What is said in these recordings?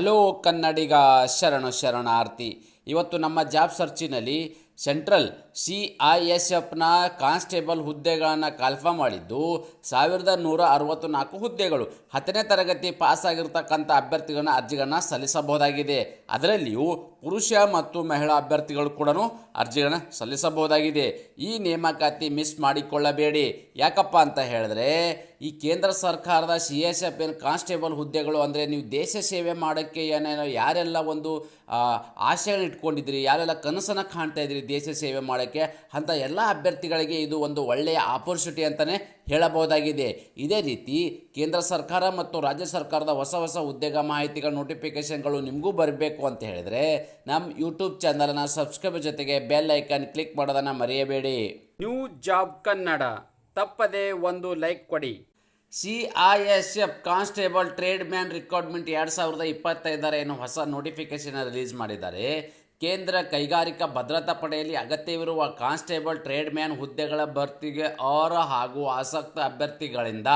Hello ಕನ್ನಡಿಗ ಶರಣು ಶರಣಾರ್ಥಿ. ಇವತ್ತು ನಮ್ಮ ಜಾಬ್ ಸರ್ಚಿನಲ್ಲಿ ಸೆಂಟ್ರಲ್ ಸಿ ಐ ಎಸ್ ಎಫ್ನ ಕಾನ್ಸ್ಟೇಬಲ್ ಹುದ್ದೆಗಳನ್ನು ಕನ್ಫರ್ಮ್ ಮಾಡಿದ್ದು ಸಾವಿರದ ನೂರ ಅರವತ್ತು ನಾಲ್ಕು ಹುದ್ದೆಗಳು. ಹತ್ತನೇ ತರಗತಿ ಪಾಸ್ ಆಗಿರ್ತಕ್ಕಂಥ ಅಭ್ಯರ್ಥಿಗಳನ್ನ ಅರ್ಜಿಗಳನ್ನ ಸಲ್ಲಿಸಬಹುದಾಗಿದೆ. ಅದರಲ್ಲಿಯೂ ಪುರುಷ ಮತ್ತು ಮಹಿಳಾ ಅಭ್ಯರ್ಥಿಗಳು ಕೂಡ ಅರ್ಜಿಗಳನ್ನ ಸಲ್ಲಿಸಬಹುದಾಗಿದೆ. ಈ ನೇಮಕಾತಿ ಮಿಸ್ ಮಾಡಿಕೊಳ್ಳಬೇಡಿ. ಯಾಕಪ್ಪ ಅಂತ ಹೇಳಿದ್ರೆ, ಈ ಕೇಂದ್ರ ಸರ್ಕಾರದ ಸಿ ಎಸ್ ಎಫ್ ಏನು ಕಾನ್ಸ್ಟೇಬಲ್ ಹುದ್ದೆಗಳು ಅಂದರೆ ನೀವು ದೇಶ ಸೇವೆ ಮಾಡೋಕ್ಕೆ ಏನೇನೋ ಯಾರೆಲ್ಲ ಒಂದು ಆಶೆಗಳನ್ನ ಇಟ್ಕೊಂಡಿದ್ರಿ ಯಾರೆಲ್ಲ ಕನಸನ್ನು ಕಾಣ್ತಾ ಇದ್ರಿ ದೇಶ ಸೇವೆ ಮಾಡೋಕ್ಕೆ ಅಂಥ ಎಲ್ಲ ಅಭ್ಯರ್ಥಿಗಳಿಗೆ ಇದು ಒಂದು ಒಳ್ಳೆಯ ಆಪರ್ಚುನಿಟಿ ಅಂತಲೇ ಹೇಳಬಹುದಾಗಿದೆ. ಇದೇ ರೀತಿ ಕೇಂದ್ರ ಸರ್ಕಾರ ಮತ್ತು ರಾಜ್ಯ ಸರ್ಕಾರದ ಹೊಸ ಹೊಸ ಉದ್ಯೋಗ ಮಾಹಿತಿಗಳ ನೋಟಿಫಿಕೇಷನ್ಗಳು ನಿಮಗೂ ಬರಬೇಕು ಅಂತ ಹೇಳಿದರೆ ನಮ್ಮ ಯೂಟ್ಯೂಬ್ ಚಾನಲನ್ನು ಸಬ್ಸ್ಕ್ರೈಬ್ ಜೊತೆಗೆ ಬೆಲ್ ಐಕನ್ ಕ್ಲಿಕ್ ಮಾಡೋದನ್ನು ಮರೆಯಬೇಡಿ. ನ್ಯೂ ಜಾಬ್ ಕನ್ನಡ ತಪ್ಪದೆ ಒಂದು ಲೈಕ್ ಕೊಡಿ. C I S F constable trade man recruitment ಎರಡು ಸಾವಿರದ ಇಪ್ಪತ್ತೈದರ ಏನು ಹೊಸ ನೋಟಿಫಿಕೇಶನ್ ರಿಲೀಸ್ ಮಾಡಿದ್ದಾರೆ. ಕೇಂದ್ರ ಕೈಗಾರಿಕಾ ಭದ್ರತಾ ಪಡೆಯಲ್ಲಿ ಅಗತ್ಯವಿರುವ ಕಾನ್ಸ್ಟೇಬಲ್ ಟ್ರೇಡ್ ಮ್ಯಾನ್ ಹುದ್ದೆಗಳ ಭರ್ತಿಗೆ ಅರ್ಹ ಹಾಗೂ ಆಸಕ್ತ ಅಭ್ಯರ್ಥಿಗಳಿಂದ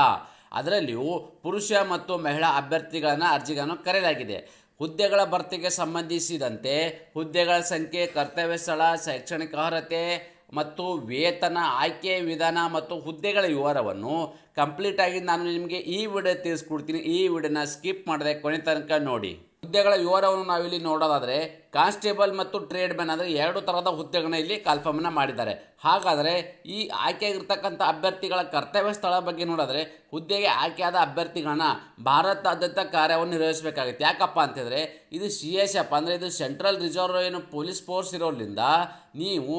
ಅದರಲ್ಲಿಯೂ ಪುರುಷ ಮತ್ತು ಮಹಿಳಾ ಅಭ್ಯರ್ಥಿಗಳನ್ನು ಅರ್ಜಿಗಳನ್ನು ಕರೆಯಲಾಗಿದೆ. ಹುದ್ದೆಗಳ ಭರ್ತಿಗೆ ಸಂಬಂಧಿಸಿದಂತೆ ಹುದ್ದೆಗಳ ಸಂಖ್ಯೆ, ಕರ್ತವ್ಯ ಸ್ಥಳ, ಶೈಕ್ಷಣಿಕ ಅರ್ಹತೆ ಮತ್ತು ವೇತನ ಆಯ್ಕೆ ವಿಧಾನ ಮತ್ತು ಹುದ್ದೆಗಳ ವಿವರವನ್ನು ಕಂಪ್ಲೀಟಾಗಿ ನಾನು ನಿಮಗೆ ಈ ವಿಡಿಯೋ ತಿಳಿಸ್ಕೊಡ್ತೀನಿ. ಈ ವಿಡಿಯೋನ ಸ್ಕಿಪ್ ಮಾಡದೆ ಕೊನೆ ತನಕ ನೋಡಿ. ಹುದ್ದೆಗಳ ವಿವರವನ್ನು ನಾವಿಲ್ಲಿ ನೋಡೋದಾದರೆ ಕಾನ್ಸ್ಟೇಬಲ್ ಮತ್ತು ಟ್ರೇಡ್ ಮ್ಯಾನ್ ಅಂದರೆ ಎರಡು ಥರದ ಹುದ್ದೆಗಳನ್ನ ಇಲ್ಲಿ ಕಲ್ಪಮನ ಮಾಡಿದ್ದಾರೆ. ಹಾಗಾದರೆ ಈ ಆಯ್ಕೆಯಾಗಿರ್ತಕ್ಕಂಥ ಅಭ್ಯರ್ಥಿಗಳ ಕರ್ತವ್ಯ ಸ್ಥಳ ಬಗ್ಗೆ ನೋಡಿದ್ರೆ ಹುದ್ದೆಗೆ ಆಯ್ಕೆಯಾದ ಅಭ್ಯರ್ಥಿಗಳನ್ನ ಭಾರತಾದ್ಯಂತ ಕಾರ್ಯವನ್ನು ನಿರ್ವಹಿಸಬೇಕಾಗುತ್ತೆ. ಯಾಕಪ್ಪ ಅಂತಂದರೆ ಇದು ಸಿ ಎಸ್ ಎಫ್ ಅಂದರೆ ಇದು ಸೆಂಟ್ರಲ್ ರಿಸರ್ವ್ ಏನು ಪೊಲೀಸ್ ಫೋರ್ಸ್ ಇರೋದ್ರಿಂದ ನೀವು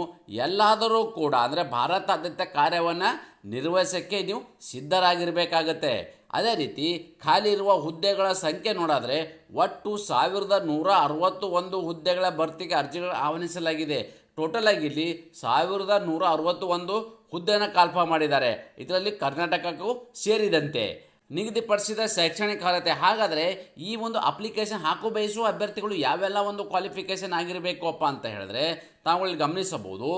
ಎಲ್ಲಾದರೂ ಕೂಡ ಅಂದರೆ ಭಾರತಾದ್ಯಂತ ಕಾರ್ಯವನ್ನು ನಿರ್ವಹಿಸೋಕ್ಕೆ ನೀವು ಸಿದ್ಧರಾಗಿರಬೇಕಾಗತ್ತೆ. ಅದೇ ರೀತಿ ಖಾಲಿ ಇರುವ ಹುದ್ದೆಗಳ ಸಂಖ್ಯೆ ನೋಡಿದ್ರೆ ಒಟ್ಟು ಸಾವಿರದ ನೂರ ಅರವತ್ತು ಒಂದು ಹುದ್ದೆಗಳ ಭರ್ತಿಗೆ ಅರ್ಜಿಗಳು ಆಹ್ವಾನಿಸಲಾಗಿದೆ. ಟೋಟಲ್ ಆಗಿ ಇಲ್ಲಿ ಸಾವಿರದ ನೂರ ಅರವತ್ತು ಒಂದು ಹುದ್ದೆಯನ್ನು ಕಾಲ್ಪ ಮಾಡಿದ್ದಾರೆ. ಇದರಲ್ಲಿ ಕರ್ನಾಟಕಕ್ಕೂ ಸೇರಿದಂತೆ. ನಿಗದಿಪಡಿಸಿದ ಶೈಕ್ಷಣಿಕ ಅರ್ಹತೆ. ಹಾಗಾದರೆ ಈ ಒಂದು ಅಪ್ಲಿಕೇಶನ್ ಹಾಕು ಬಯಸುವ ಅಭ್ಯರ್ಥಿಗಳು ಯಾವೆಲ್ಲ ಒಂದು ಕ್ವಾಲಿಫಿಕೇಷನ್ ಆಗಿರಬೇಕಪ್ಪ ಅಂತ ಹೇಳಿದ್ರೆ ತಾವುಗಳು ಗಮನಿಸಬಹುದು.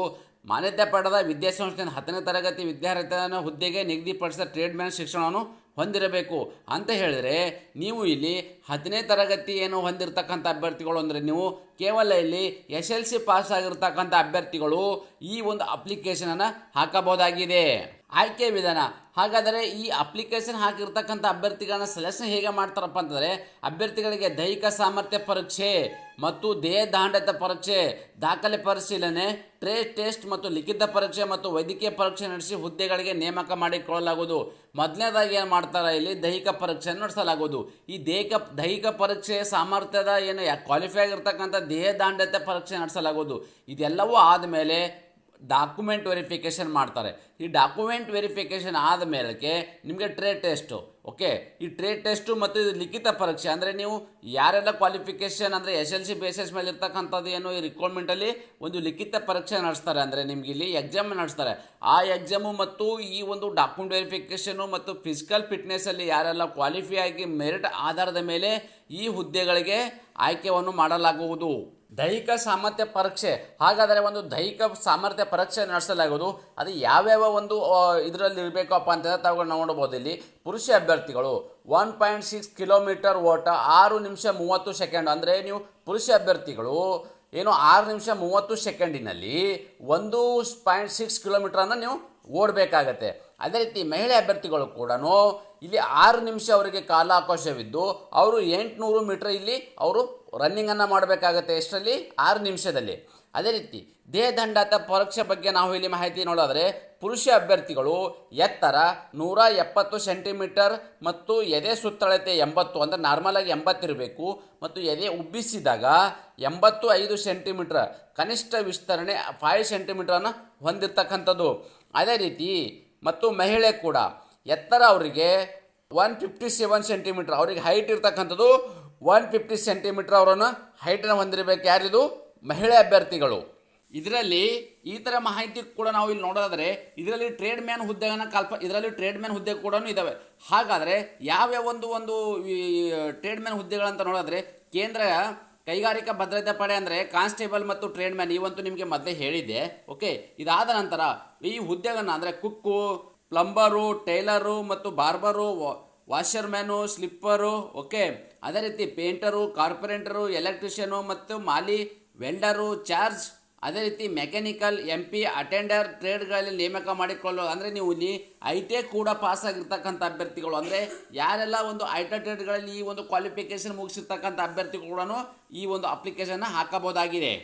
ಮಾನ್ಯತೆ ಪಡೆದ ವಿದ್ಯಾಸಂಸ್ಥೆಯ ಹತ್ತನೇ ತರಗತಿ ವಿದ್ಯಾರ್ಥಿನ ಹುದ್ದೆಗೆ ನಿಗದಿಪಡಿಸಿದ ಟ್ರೇಡ್ ಮ್ಯಾನ್ ಶಿಕ್ಷಣವನ್ನು ಹೊಂದಿರಬೇಕು ಅಂತ ಹೇಳಿದರೆ ನೀವು ಇಲ್ಲಿ ಹತ್ತನೇ ತರಗತಿ ಏನು ಹೊಂದಿರತಕ್ಕಂಥ ಅಭ್ಯರ್ಥಿಗಳು ಅಂದರೆ ನೀವು ಕೇವಲ ಇಲ್ಲಿ ಎಸ್ ಎಲ್ ಸಿ ಪಾಸ್ ಆಗಿರ್ತಕ್ಕಂಥ ಅಭ್ಯರ್ಥಿಗಳು ಈ ಒಂದು ಅಪ್ಲಿಕೇಶನನ್ನು ಹಾಕಬಹುದಾಗಿದೆ. ಆಯ್ಕೆ ವಿಧಾನ. ಹಾಗಾದರೆ ಈ ಅಪ್ಲಿಕೇಶನ್ ಹಾಕಿರ್ತಕ್ಕಂಥ ಅಭ್ಯರ್ಥಿಗಳನ್ನ ಸೆಲೆಕ್ಷನ್ ಹೇಗೆ ಮಾಡ್ತಾರಪ್ಪ ಅಂತಂದರೆ, ಅಭ್ಯರ್ಥಿಗಳಿಗೆ ದೈಹಿಕ ಸಾಮರ್ಥ್ಯ ಪರೀಕ್ಷೆ ಮತ್ತು ದೇಹ ದಾಂಡತ ಪರೀಕ್ಷೆ, ದಾಖಲೆ ಪರಿಶೀಲನೆ ಟ್ರೇ ಟೆಸ್ಟ್ ಮತ್ತು ಲಿಖಿತ ಪರೀಕ್ಷೆ ಮತ್ತು ವೈದ್ಯಕೀಯ ಪರೀಕ್ಷೆ ನಡೆಸಿ ಹುದ್ದೆಗಳಿಗೆ ನೇಮಕ ಮಾಡಿಕೊಳ್ಳಲಾಗುವುದು. ಮೊದಲನೇದಾಗಿ ಏನು ಮಾಡ್ತಾರೆ ಇಲ್ಲಿ? ದೈಹಿಕ ಪರೀಕ್ಷೆಯನ್ನು ನಡೆಸಲಾಗುವುದು. ಈ ದೈಹಿಕ ದೈಹಿಕ ಪರೀಕ್ಷೆ ಸಾಮರ್ಥ್ಯದ ಏನು ಕ್ವಾಲಿಫೈ ಆಗಿರ್ತಕ್ಕಂಥ ದೇಹ ದಾಂಢ್ಯತೆ ಪರೀಕ್ಷೆ ನಡೆಸಲಾಗುವುದು. ಇದೆಲ್ಲವೂ ಆದಮೇಲೆ ಡಾಕ್ಯುಮೆಂಟ್ ವೆರಿಫಿಕೇಷನ್ ಮಾಡ್ತಾರೆ. ಈ ಡಾಕ್ಯುಮೆಂಟ್ ವೆರಿಫಿಕೇಷನ್ ಆದ ಮೇಲಕ್ಕೆ ನಿಮಗೆ ಟ್ರೇಡ್ ಟೆಸ್ಟು ಓಕೆ ಈ ಟ್ರೇಡ್ ಟೆಸ್ಟು ಮತ್ತು ಇದು ಲಿಖಿತ ಪರೀಕ್ಷೆ, ಅಂದರೆ ನೀವು ಯಾರೆಲ್ಲ ಕ್ವಾಲಿಫಿಕೇಷನ್ ಅಂದರೆ ಎಸ್ ಎಲ್ ಸಿ ಬೇಸಿಸ್ ಮೇಲೆ ಇರ್ತಕ್ಕಂಥದ್ದು ಏನು, ಈ ರಿಕ್ವೈರ್ಮೆಂಟಲ್ಲಿ ಒಂದು ಲಿಖಿತ ಪರೀಕ್ಷೆ ನಡೆಸ್ತಾರೆ, ಅಂದರೆ ನಿಮ್ಗೆ ಇಲ್ಲಿ ಎಕ್ಸಾಮ್ ನಡೆಸ್ತಾರೆ. ಆ ಎಕ್ಸಾಮು ಮತ್ತು ಈ ಒಂದು ಡಾಕ್ಯುಮೆಂಟ್ ವೆರಿಫಿಕೇಷನು ಮತ್ತು ಫಿಸಿಕಲ್ ಫಿಟ್ನೆಸ್ಸಲ್ಲಿ ಯಾರೆಲ್ಲ ಕ್ವಾಲಿಫೈ ಆಗಿ ಮೆರಿಟ್ ಆಧಾರದ ಮೇಲೆ ಈ ಹುದ್ದೆಗಳಿಗೆ ಆಯ್ಕೆಯನ್ನು ಮಾಡಲಾಗುವುದು. ದೈಹಿಕ ಸಾಮರ್ಥ್ಯ ಪರೀಕ್ಷೆ. ಹಾಗಾದರೆ ಒಂದು ದೈಹಿಕ ಸಾಮರ್ಥ್ಯ ಪರೀಕ್ಷೆ ನಡೆಸಲಾಗುವುದು. ಅದು ಯಾವ್ಯಾವ ಒಂದು ಇದರಲ್ಲಿ ಇರಬೇಕಪ್ಪ ಅಂತಂದರೆ ತಾವುಗಳು ನೋಡ್ಬೋದು ಇಲ್ಲಿ. ಪುರುಷ ಅಭ್ಯರ್ಥಿಗಳು ಒನ್ ಪಾಯಿಂಟ್ ಸಿಕ್ಸ್ ಕಿಲೋಮೀಟರ್ ಓಟ, ಆರು ನಿಮಿಷ ಮೂವತ್ತು ಸೆಕೆಂಡ್ ಅಂದರೆ ನೀವು ಪುರುಷ ಅಭ್ಯರ್ಥಿಗಳು, ಏನು ಆರು ನಿಮಿಷ ಮೂವತ್ತು ಸೆಕೆಂಡಿನಲ್ಲಿ ಒಂದು ಪಾಯಿಂಟ್ ಸಿಕ್ಸ್ ಕಿಲೋಮೀಟ್ರನ್ನು ನೀವು ಓಡಬೇಕಾಗತ್ತೆ. ಅದೇ ರೀತಿ ಮಹಿಳೆ ಅಭ್ಯರ್ಥಿಗಳು ಕೂಡ ಇಲ್ಲಿ ಆರು ನಿಮಿಷ ಅವರಿಗೆ ಕಾಲಾವಕಾಶವಿದ್ದು, ಅವರು ಎಂಟುನೂರು ಮೀಟ್ರ್ ಇಲ್ಲಿ ಅವರು ರನ್ನಿಂಗನ್ನು ಮಾಡಬೇಕಾಗತ್ತೆ ಎಷ್ಟರಲ್ಲಿ? ಆರು ನಿಮಿಷದಲ್ಲಿ. ಅದೇ ರೀತಿ ದೇಹದಂಡಾತ ಪರೀಕ್ಷೆ ಬಗ್ಗೆ ನಾವು ಇಲ್ಲಿ ಮಾಹಿತಿ ನೋಡೋದ್ರೆ ಪುರುಷ ಅಭ್ಯರ್ಥಿಗಳು ಎತ್ತರ ನೂರ ಎಪ್ಪತ್ತು ಸೆಂಟಿಮೀಟರ್ ಮತ್ತು ಎದೆ ಸುತ್ತಳತೆ ಎಂಬತ್ತು, ಅಂದರೆ ನಾರ್ಮಲಾಗಿ ಎಂಬತ್ತಿರಬೇಕು ಮತ್ತು ಎದೆ ಉಬ್ಬಿಸಿದಾಗ ಎಂಬತ್ತು ಐದು ಸೆಂಟಿಮೀಟ್ರ್, ಕನಿಷ್ಠ ವಿಸ್ತರಣೆ ಫೈವ್ ಸೆಂಟಿಮೀಟರನ್ನು ಹೊಂದಿರತಕ್ಕಂಥದ್ದು. ಅದೇ ರೀತಿ ಮತ್ತು ಮಹಿಳೆ ಕೂಡ. ಎತ್ತರ ಅವರಿಗೆ ಒನ್ ಫಿಫ್ಟಿ ಸೆವೆನ್ ಸೆಂಟಿಮೀಟ್ರ್ ಅವರಿಗೆ ಹೈಟ್ ಇರ್ತಕ್ಕಂಥದ್ದು ಒನ್ ಫಿಫ್ಟಿ ಸೆಂಟಿಮೀಟ್ರ್ ಅವರನ್ನು ಹೈಟನ್ನು ಹೊಂದಿರಬೇಕು ಯಾರಿದು? ಮಹಿಳೆ ಅಭ್ಯರ್ಥಿಗಳು. ಇದರಲ್ಲಿ ಈ ಥರ ಮಾಹಿತಿ ಕೂಡ ನಾವು ಇಲ್ಲಿ ನೋಡೋದಾದರೆ, ಇದರಲ್ಲಿ ಟ್ರೇಡ್ ಮ್ಯಾನ್ ಹುದ್ದೆಗಳನ್ನು ಕಲ್ಪ, ಇದರಲ್ಲಿ ಟ್ರೇಡ್ ಮ್ಯಾನ್ ಹುದ್ದೆ ಕೂಡ ಇದ್ದಾವೆ ಹಾಗಾದರೆ ಯಾವ್ಯಾವ ಒಂದು ಒಂದು ಟ್ರೇಡ್ ಮ್ಯಾನ್ ಹುದ್ದೆಗಳಂತ ನೋಡಿದ್ರೆ ಕೇಂದ್ರ ಕೈಗಾರಿಕಾ ಭದ್ರತಾ ಪಡೆ ಅಂದರೆ ಕಾನ್ಸ್ಟೇಬಲ್ ಮತ್ತು ಟ್ರೇಡ್ ಮ್ಯಾನ್ ಇವಂತೂ ನಿಮಗೆ ಮೊದಲೇ ಹೇಳಿದ್ದೆ, ಓಕೆ? ಇದಾದ ನಂತರ ಈ ಹುದ್ದೆಗಳನ್ನು ಅಂದರೆ ಕುಕ್ಕು, ಪ್ಲಂಬರು, ಟೈಲರು ಮತ್ತು ಬಾರ್ಬರು ವಾಷರ್ಮ್ಯಾನು, ಸ್ಲಿಪ್ಪರು, ಓಕೆ? ಅದೇ ರೀತಿ ಪೇಂಟರು, ಕಾರ್ಪೊರೇಟರು, ಎಲೆಕ್ಟ್ರಿಷಿಯನು ಮತ್ತು ಮಾಲಿ ವೆಲ್ಡರು ಚಾರ್ಜ್ ಅದೇ ರೀತಿ ಮೆಕ್ಯಾನಿಕಲ್ ಎಂ ಪಿ ಅಟೆಂಡರ್ ಟ್ರೇಡ್ಗಳಲ್ಲಿ ನೇಮಕ ಮಾಡಿಕೊಳ್ಳೋ, ಅಂದರೆ ನೀವು ಇಲ್ಲಿ ಐ ಟಿ ಕೂಡ ಪಾಸ್ ಆಗಿರ್ತಕ್ಕಂಥ ಅಭ್ಯರ್ಥಿಗಳು. ಅಂದರೆ ಯಾರೆಲ್ಲ ಒಂದು ಐ ಟಿ ಟ್ರೇಡ್ಗಳಲ್ಲಿ ಈ ಒಂದು ಕ್ವಾಲಿಫಿಕೇಷನ್ ಮುಗಿಸಿರ್ತಕ್ಕಂಥ ಅಭ್ಯರ್ಥಿಗಳು ಕೂಡ ಈ ಒಂದು ಅಪ್ಲಿಕೇಶನ್ನ ಹಾಕಬಹುದಾಗಿದೆ.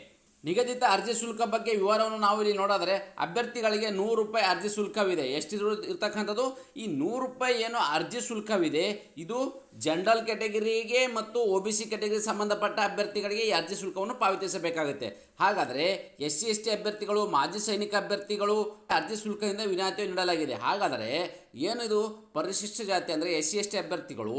ನಿಗದಿತ ಅರ್ಜಿ ಶುಲ್ಕ ಬಗ್ಗೆ ವಿವರವನ್ನು ನಾವು ಇಲ್ಲಿ ನೋಡಿದ್ರೆ ಅಭ್ಯರ್ಥಿಗಳಿಗೆ ನೂರು ರೂಪಾಯಿ ಅರ್ಜಿ ಶುಲ್ಕವಿದೆ. ಎಷ್ಟು ಇರ್ತಕ್ಕಂಥದ್ದು? ಈ ನೂರು ರೂಪಾಯಿ ಏನು ಅರ್ಜಿ ಶುಲ್ಕವಿದೆ. ಇದು ಜನರಲ್ ಕ್ಯಾಟಗರಿಗೆ ಮತ್ತು ಒ ಬಿ ಸಿ ಕ್ಯಾಟಗರಿಗೆ ಸಂಬಂಧಪಟ್ಟ ಅಭ್ಯರ್ಥಿಗಳಿಗೆ ಈ ಅರ್ಜಿ ಶುಲ್ಕವನ್ನು ಪಾವತಿಸಬೇಕಾಗುತ್ತೆ. ಹಾಗಾದರೆ ಎಸ್ ಸಿ ಎಸ್ ಟಿ ಅಭ್ಯರ್ಥಿಗಳು, ಮಾಜಿ ಸೈನಿಕ ಅಭ್ಯರ್ಥಿಗಳು ಅರ್ಜಿ ಶುಲ್ಕದಿಂದ ವಿನಾಯಿತಿ ನೀಡಲಾಗಿದೆ. ಹಾಗಾದರೆ ಏನಿದು? ಪರಿಶಿಷ್ಟ ಜಾತಿ ಅಂದರೆ ಎಸ್ ಸಿ ಎಸ್ ಟಿ ಅಭ್ಯರ್ಥಿಗಳು,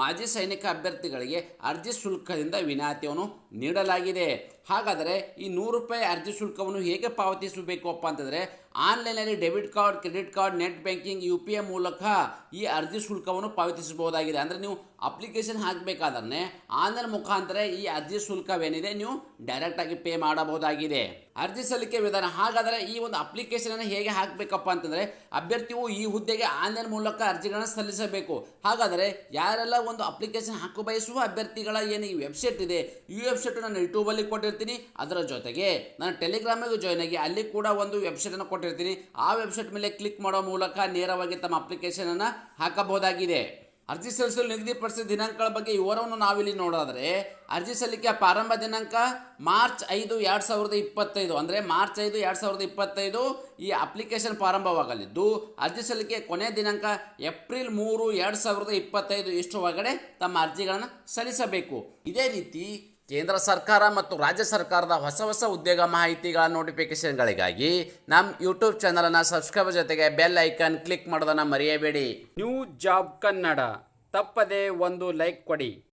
ಮಾಜಿ ಸೈನಿಕ ಅಭ್ಯರ್ಥಿಗಳಿಗೆ ಅರ್ಜಿ ಶುಲ್ಕದಿಂದ ವಿನಾಯಿತಿಯನ್ನು ನೀಡಲಾಗಿದೆ. ಹಾಗಾದರೆ ಈ ನೂರು ರೂಪಾಯಿ ಅರ್ಜಿ ಶುಲ್ಕವನ್ನು ಹೇಗೆ ಪಾವತಿಸಬೇಕು ಅಪ್ಪ ಅಂತಂದರೆ ಆನ್ಲೈನಲ್ಲಿ debit card, credit card, net banking, U P I ಮೂಲಕ ಈ ಅರ್ಜಿ ಶುಲ್ಕವನ್ನು ಪಾವತಿಸಬಹುದಾಗಿದೆ. ಅಂದರೆ ನೀವು ಅಪ್ಲಿಕೇಶನ್ ಹಾಕಬೇಕಾದ್ರೆ ಆನ್ಲೈನ್ ಮುಖಾಂತರ ಈ ಅರ್ಜಿ ಶುಲ್ಕವೇನಿದೆ ನೀವು ಡೈರೆಕ್ಟಾಗಿ ಪೇ ಮಾಡಬಹುದಾಗಿದೆ. ಅರ್ಜಿ ಸಲ್ಲಿಕೆ ವಿಧಾನ ಹಾಗಾದರೆ ಈ ಒಂದು ಅಪ್ಲಿಕೇಶನನ್ನು ಹೇಗೆ ಹಾಕಬೇಕಪ್ಪ ಅಂತಂದರೆ ಅಭ್ಯರ್ಥಿಯು ಈ ಹುದ್ದೆಗೆ ಆನ್ಲೈನ್ ಮೂಲಕ ಅರ್ಜಿಗಳನ್ನು ಸಲ್ಲಿಸಬೇಕು. ಹಾಗಾದರೆ ಯಾರೆಲ್ಲ ಒಂದು ಅಪ್ಲಿಕೇಶನ್ ಹಾಕು ಬಯಸುವ ಅಭ್ಯರ್ಥಿಗಳ ಏನು ಈ ವೆಬ್ಸೈಟ್ ಇದೆ, ಈ ವೆಬ್ಸೈಟ್ ನಾನು ಯೂಟ್ಯೂಬಲ್ಲಿ ಕೊಟ್ಟಿರ್ತೀನಿ. ಅದರ ಜೊತೆಗೆ ನಾನು ಟೆಲಿಗ್ರಾಮಿಗೆ ಜಾಯ್ನ್ ಆಗಿ ಅಲ್ಲಿ ಕೂಡ ಒಂದು ವೆಬ್ಸೈಟನ್ನು ಕೊಟ್ಟಿರ್ತೀನಿ. ಆ ವೆಬ್ಸೈಟ್ ಮೇಲೆ ಕ್ಲಿಕ್ ಮಾಡೋ ಮೂಲಕ ನೇರವಾಗಿ ತಮ್ಮ ಅಪ್ಲಿಕೇಶನನ್ನು ಹಾಕಬಹುದಾಗಿದೆ. ಅರ್ಜಿ ಸಲ್ಲಿಸಲು ನಿಗದಿಪಡಿಸಿದ ದಿನಾಂಕಗಳ ಬಗ್ಗೆ ವಿವರವನ್ನು ನಾವಿಲ್ಲಿ ನೋಡಿದ್ರೆ ಅರ್ಜಿ ಸಲ್ಲಿಕೆಯ ಪ್ರಾರಂಭ ದಿನಾಂಕ ಮಾರ್ಚ್ ಐದು ಎರಡು ಸಾವಿರದ ಇಪ್ಪತ್ತೈದು. ಅಂದರೆ ಮಾರ್ಚ್ ಐದು ಎರಡು ಸಾವಿರದ ಇಪ್ಪತ್ತೈದು ಈ ಅಪ್ಲಿಕೇಶನ್ ಪ್ರಾರಂಭವಾಗಲಿದ್ದು, ಅರ್ಜಿ ಸಲ್ಲಿಕೆ ಕೊನೆಯ ದಿನಾಂಕ ಏಪ್ರಿಲ್ ಮೂರು ಎರಡು ಸಾವಿರದ ಇಪ್ಪತ್ತೈದು. ಇಷ್ಟು ಒಳಗಡೆ ತಮ್ಮ ಅರ್ಜಿಗಳನ್ನು ಸಲ್ಲಿಸಬೇಕು. ಇದೇ ರೀತಿ ಕೇಂದ್ರ ಸರ್ಕಾರ ಮತ್ತು ರಾಜ್ಯ ಸರ್ಕಾರದ ಹೊಸ ಹೊಸ ಉದ್ಯೋಗ ಮಾಹಿತಿಗಳ ನೋಟಿಫಿಕೇಶನ್ಗಳಿಗಾಗಿ ನಮ್ಮ ಯೂಟ್ಯೂಬ್ ಚಾನಲನ್ನು ಸಬ್ಸ್ಕ್ರೈಬ್ ಜೊತೆಗೆ ಬೆಲ್ ಐಕನ್ ಕ್ಲಿಕ್ ಮಾಡೋದನ್ನು ಮರೆಯಬೇಡಿ. New job Kannada. ತಪ್ಪದೆ ಒಂದು ಲೈಕ್ ಕೊಡಿ.